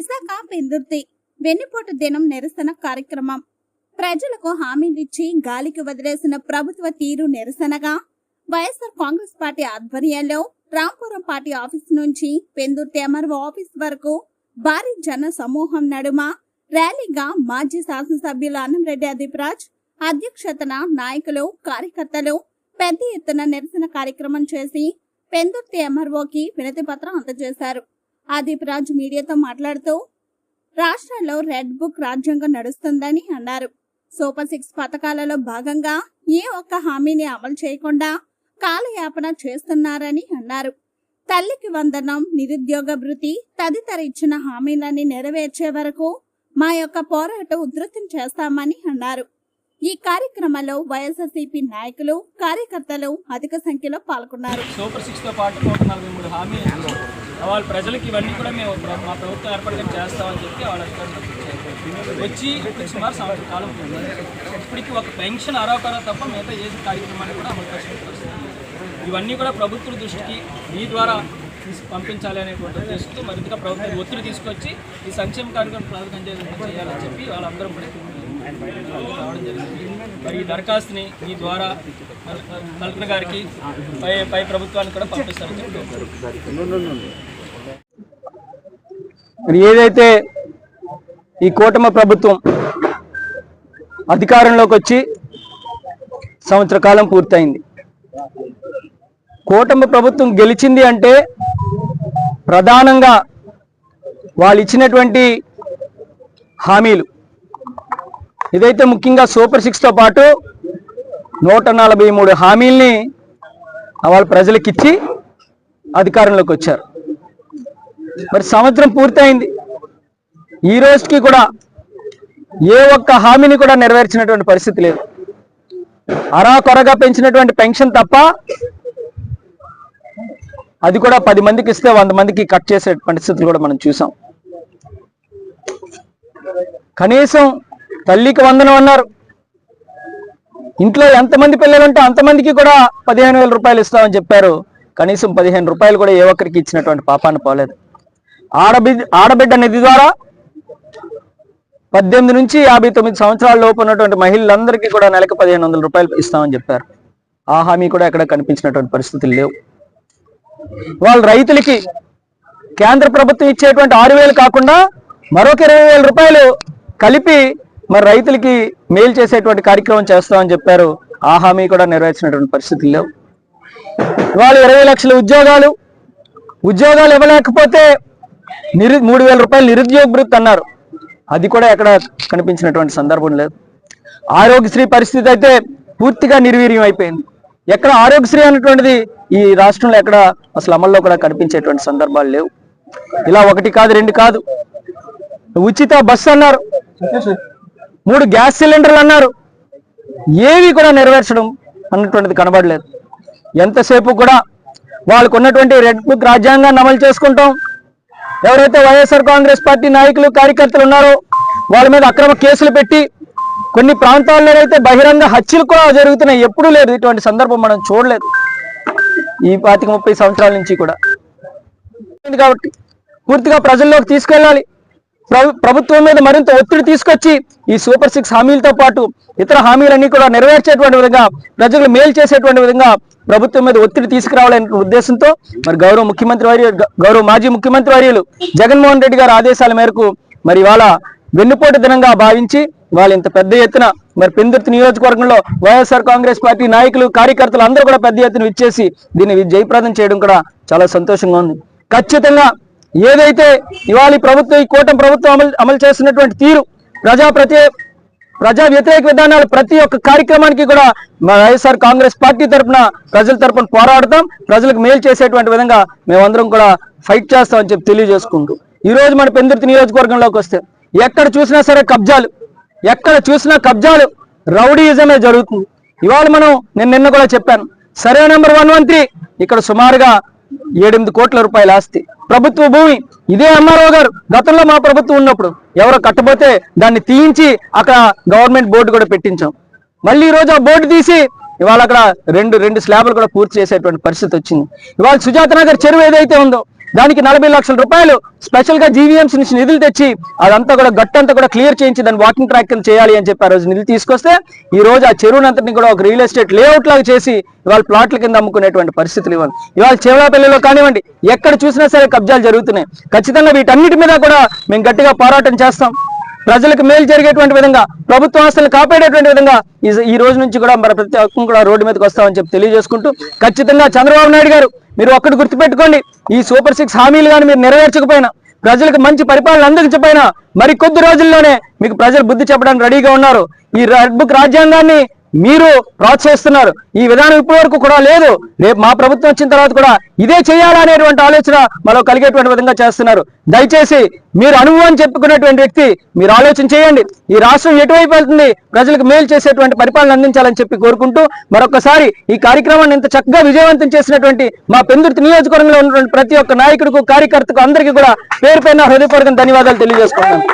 విశాఖ పెందుర్తి వెన్నుపోటు దినం నిరసన కార్యక్రమం. ప్రజలకు హామీలిచ్చి గాలికి వదిలేసిన ప్రభుత్వ తీరు నిరసనగా వైఎస్ఆర్ కాంగ్రెస్ పార్టీ ఆధ్వర్యంలో రాంపురం పార్టీ ఆఫీస్ నుంచి పెందుర్తి ఎంఆర్ఓ ఆఫీస్ వరకు భారీ జన సమూహం నడుమ ర్యాలీగా మాజీ శాసనసభ్యులు అన్నంరెడ్డి అదిప్రాజ్ అధ్యక్షతన నాయకులు కార్యకర్తలు పెద్ద ఎత్తున నిరసన కార్యక్రమం చేసి పెందుర్తి ఎంఆర్ఓకి వినతి పత్రం అందజేశారు. ఆదిప్ రాజ్ మీడియాతో మాట్లాడుతూ రాష్ట్రంలో రెడ్ బుక్ రాజ్యాంగం నడుస్తుందని అన్నారు. సూపర్ సిక్స్ పథకాలలో భాగంగా ఏ ఒక్క హామీని అమలు చేయకుండా కాలయాపన చేస్తున్నారని అన్నారు. తల్లికి వందనం నిరుద్యోగ భృతి తదితర ఇచ్చిన హామీలన్నీ నెరవేర్చే వరకు మా యొక్క పోరాటం ఉధృతం చేస్తామని అన్నారు. ఈ కార్యక్రమంలో వైఎస్ఆర్సీపీ నాయకులు కార్యకర్తలు అధిక సంఖ్యలో పాల్గొన్నారు. సూపర్ సిక్స్తో పాటు నూట నలభై మూడు హామీ వాళ్ళ ప్రజలకి ఇవన్నీ కూడా మేము మా ప్రభుత్వం ఏర్పడగా చేస్తామని చెప్పి వాళ్ళ వచ్చి సుమారు సంవత్సరం కాలం ఇప్పటికి ఒక పెన్షన్ అరాకరా తప్ప మిగతా ఏ కార్యక్రమాన్ని కూడా అమలు పరిస్థితి ఇవన్నీ కూడా ప్రభుత్వ దృష్టికి మీ ద్వారా పంపించాలి అనేటువంటి ఉద్దేశంతో మరింతగా ప్రభుత్వం ఒత్తిడి తీసుకొచ్చి ఈ సంక్షేమ కార్యక్రమం ప్రాధాన్యం చేయాలని చెప్పి వాళ్ళందరూ కూడా రావడం జరిగింది. మరి ఈ దరఖాస్తుని మీ ద్వారా కల్పన గారికి పై పై ప్రభుత్వానికి కూడా పంపిస్తారని చెప్పి మరి ఏదైతే ఈ కూటమి ప్రభుత్వం అధికారంలోకి వచ్చి సంవత్సర కాలం పూర్తయింది. కూటమి ప్రభుత్వం గెలిచింది అంటే ప్రధానంగా వాళ్ళు ఇచ్చినటువంటి హామీలు. ఇదైతే ముఖ్యంగా సూపర్ సిక్స్తో పాటు నూట నలభై మూడు హామీల్ని వాళ్ళ ప్రజలకిచ్చి అధికారంలోకి వచ్చారు. మరి సంవత్సరం పూర్తయింది. ఈ రోజుకి కూడా ఏ ఒక్క హామీని కూడా నెరవేర్చినటువంటి పరిస్థితి లేదు. అరా కొరగా పెంచినటువంటి పెన్షన్ తప్ప అది కూడా పది మందికి ఇస్తే వంద మందికి కట్ చేసే పరిస్థితులు కూడా మనం చూసాం. కనీసం తల్లికి వందనం అన్నారు. ఇంట్లో ఎంతమంది పిల్లలు ఉంటే అంతమందికి కూడా పదిహేను వేల రూపాయలు ఇస్తామని చెప్పారు. కనీసం పదిహేను రూపాయలు కూడా ఏ ఒక్కరికి ఇచ్చినటువంటి పాపాన్ని పోలేదు. ఆడబిడ్డ ఆడబిడ్డ నిధి ద్వారా పద్దెనిమిది నుంచి యాభై తొమ్మిది సంవత్సరాల లోపు ఉన్నటువంటి మహిళలందరికీ కూడా నెలకు పదిహేను వందల రూపాయలు ఇస్తామని చెప్పారు. ఆ హామీ కూడా ఎక్కడ కనిపించినటువంటి పరిస్థితులు లేవు. వాళ్ళ రైతులకి కేంద్ర ప్రభుత్వం ఇచ్చేటువంటి ఆరు వేలు కాకుండా మరొక ఇరవై వేల రూపాయలు కలిపి మరి రైతులకి మేలు చేసేటువంటి కార్యక్రమం చేస్తామని చెప్పారు. ఆ హామీ కూడా నెరవేర్చినటువంటి పరిస్థితులు లేవు. వాళ్ళు ఇరవై లక్షల ఉద్యోగాలు ఉద్యోగాలు ఇవ్వలేకపోతే నిరు మూడు వేల రూపాయలు నిరుద్యోగ వృత్తి అన్నారు. అది కూడా ఎక్కడ కనిపించినటువంటి సందర్భం లేదు. ఆరోగ్యశ్రీ పరిస్థితి అయితే పూర్తిగా నిర్వీర్యం అయిపోయింది. ఎక్కడ ఆరోగ్యశ్రీ అనేటువంటిది ఈ రాష్ట్రంలో ఎక్కడ అసలు అమల్లో కూడా కనిపించేటువంటి సందర్భాలు లేవు. ఇలా ఒకటి కాదు రెండు కాదు. ఉచిత బస్సు అన్నారు. మూడు గ్యాస్ సిలిండర్లు అన్నారు. ఏవి కూడా నెరవేర్చడం అన్నటువంటిది కనబడలేదు. ఎంతసేపు కూడా వాళ్ళకు ఉన్నటువంటి రెడ్ బుక్ రాజ్యాంగాన్ని అమలు చేసుకుంటాం. ఎవరైతే వైఎస్ఆర్ కాంగ్రెస్ పార్టీ నాయకులు కార్యకర్తలు ఉన్నారో వాళ్ళ మీద అక్రమ కేసులు పెట్టి కొన్ని ప్రాంతాల్లో అయితే బహిరంగ హత్యలు కూడా జరుగుతున్నాయి ఎప్పుడూ లేదు. ఇటువంటి సందర్భం మనం చూడలేదు. ఈ పాతిక ముప్పై సంవత్సరాల నుంచి కూడా. కాబట్టి పూర్తిగా ప్రజల్లోకి తీసుకెళ్ళాలి. ప్రభుత్వం మీద మరింత ఒత్తిడి తీసుకొచ్చి ఈ సూపర్ సిక్స్ హామీలతో పాటు ఇతర హామీలన్నీ కూడా నెరవేర్చేటువంటి విధంగా ప్రజలు మేలు చేసేటువంటి విధంగా ప్రభుత్వం మీద ఒత్తిడి తీసుకురావాలనే ఉద్దేశంతో మరి గౌరవ ముఖ్యమంత్రి వర్యులు గౌరవ మాజీ ముఖ్యమంత్రి వర్యులు జగన్మోహన్ రెడ్డి గారి ఆదేశాల మేరకు మరి ఇవాళ వెన్నుపోటు దినంగా భావించి వాళ్ళు ఇంత పెద్ద ఎత్తున మరి పెందుర్తి నియోజకవర్గంలో వైఎస్ఆర్ కాంగ్రెస్ పార్టీ నాయకులు కార్యకర్తలు అందరూ కూడా పెద్ద ఎత్తున ఇచ్చేసి దీన్ని జయప్రదం చేయడం కూడా చాలా సంతోషంగా ఉంది. ఖచ్చితంగా ఏదైతే ఇవాళ ఈ ప్రభుత్వం ఈ కూటమి ప్రభుత్వం అమలు అమలు చేస్తున్నటువంటి తీరు ప్రజా ప్రతి ప్రజా వ్యతిరేక విధానాలు ప్రతి ఒక్క కార్యక్రమానికి కూడా వైఎస్ఆర్ కాంగ్రెస్ పార్టీ తరఫున ప్రజల తరపున పోరాడతాం. ప్రజలకు మేలు చేసేటువంటి విధంగా మేమందరం కూడా ఫైట్ చేస్తామని చెప్పి తెలియజేసుకుంటూ. ఈ రోజు మన పెందుర్తి నియోజకవర్గంలోకి వస్తే ఎక్కడ చూసినా సరే కబ్జాలు. ఎక్కడ చూసినా కబ్జాలు. రౌడీయిజమే జరుగుతుంది. ఇవాళ మనం నేను నిన్న కూడా చెప్పాను. Survey number one one three ఇక్కడ సుమారుగా ఏడెనిమిది కోట్ల రూపాయల ఆస్తి. ప్రభుత్వ భూమి ఇదే ఎంఆర్ఓ గారు. గతంలో మా ప్రభుత్వం ఉన్నప్పుడు ఎవరో కట్టబోతే దాన్ని తీయించి అక్కడ గవర్నమెంట్ బోర్డు కూడా పెట్టించాం. మళ్ళీ ఈరోజు రోజు ఆ బోర్డు తీసి ఇవాళ అక్కడ రెండు రెండు స్లాబ్లు కూడా పూర్తి చేసేటువంటి పరిస్థితి వచ్చింది. ఇవాళ సుజాత నగర్ చెరువు ఏదైతే ఉందో దానికి నలభై లక్షల రూపాయలు స్పెషల్గా జీవీఎంసీ నుంచి నిధులు తెచ్చి అదంతా కూడా గట్టంతా కూడా క్లియర్ చేయించి దాన్ని వాకింగ్ ట్రాక్ కింద చేయాలి అని చెప్పి ఆ రోజు నిధులు తీసుకొస్తే ఈ రోజు ఆ చెరువునంతటిని కూడా ఒక రియల్ ఎస్టేట్ లేఅవుట్ లాగా చేసి ఇవాళ ప్లాట్ల కింద అమ్ముకునేటువంటి పరిస్థితులు ఇవ్వండి. ఇవాళ చెవలాపల్లిలో కానివ్వండి ఎక్కడ చూసినా సరే కబ్జాలు జరుగుతున్నాయి. ఖచ్చితంగా వీటన్నిటి మీద కూడా మేము గట్టిగా పోరాటం చేస్తాం. ప్రజలకు మేలు జరిగేటువంటి విధంగా ప్రభుత్వ ఆస్తులను కాపాడేటువంటి విధంగా ఈ- రోజు నుంచి కూడా మరి ప్రతి ఒక్కరు కూడా రోడ్డు మీదకి వస్తామని చెప్పి తెలియజేసుకుంటూ ఖచ్చితంగా చంద్రబాబు నాయుడు గారు మీరు ఒక్కటి గుర్తుపెట్టుకోండి ఈ సూపర్ సిక్స్ హామీలు కానీ మీరు నెరవేర్చకపోయినా ప్రజలకు మంచి పరిపాలన అందకపోయినా మరి కొద్ది రోజుల్లోనే మీకు ప్రజలు బుద్ధి చెప్పడానికి రెడీగా ఉన్నారు. ఈ రెడ్ బుక్ రాజ్యాంగాన్ని మీరు ప్రోత్సహిస్తున్నారు. ఈ విధానం ఇప్పటి వరకు కూడా లేదు. రేపు మా ప్రభుత్వం వచ్చిన తర్వాత కూడా ఇదే చేయాలనేటువంటి ఆలోచన మనలో కలిగేటువంటి విధంగా చేస్తున్నారు. దయచేసి మీరు అనుభవం చెప్పుకున్నటువంటి వ్యక్తి మీరు ఆలోచన చేయండి. ఈ రాష్ట్రం ఎటువైపు వెళ్తుంది? ప్రజలకు మేలు చేసేటువంటి పరిపాలన అందించాలని చెప్పి కోరుకుంటూ మరొకసారి ఈ కార్యక్రమాన్ని ఇంత చక్కగా విజయవంతం చేసినటువంటి మా పెందుర్తి నియోజకవర్గంలో ఉన్నటువంటి ప్రతి ఒక్క నాయకుడికి కార్యకర్తకు అందరికీ కూడా పేరు పైన హృదయపూర్వకం ధన్యవాదాలు తెలియజేసుకుంటాను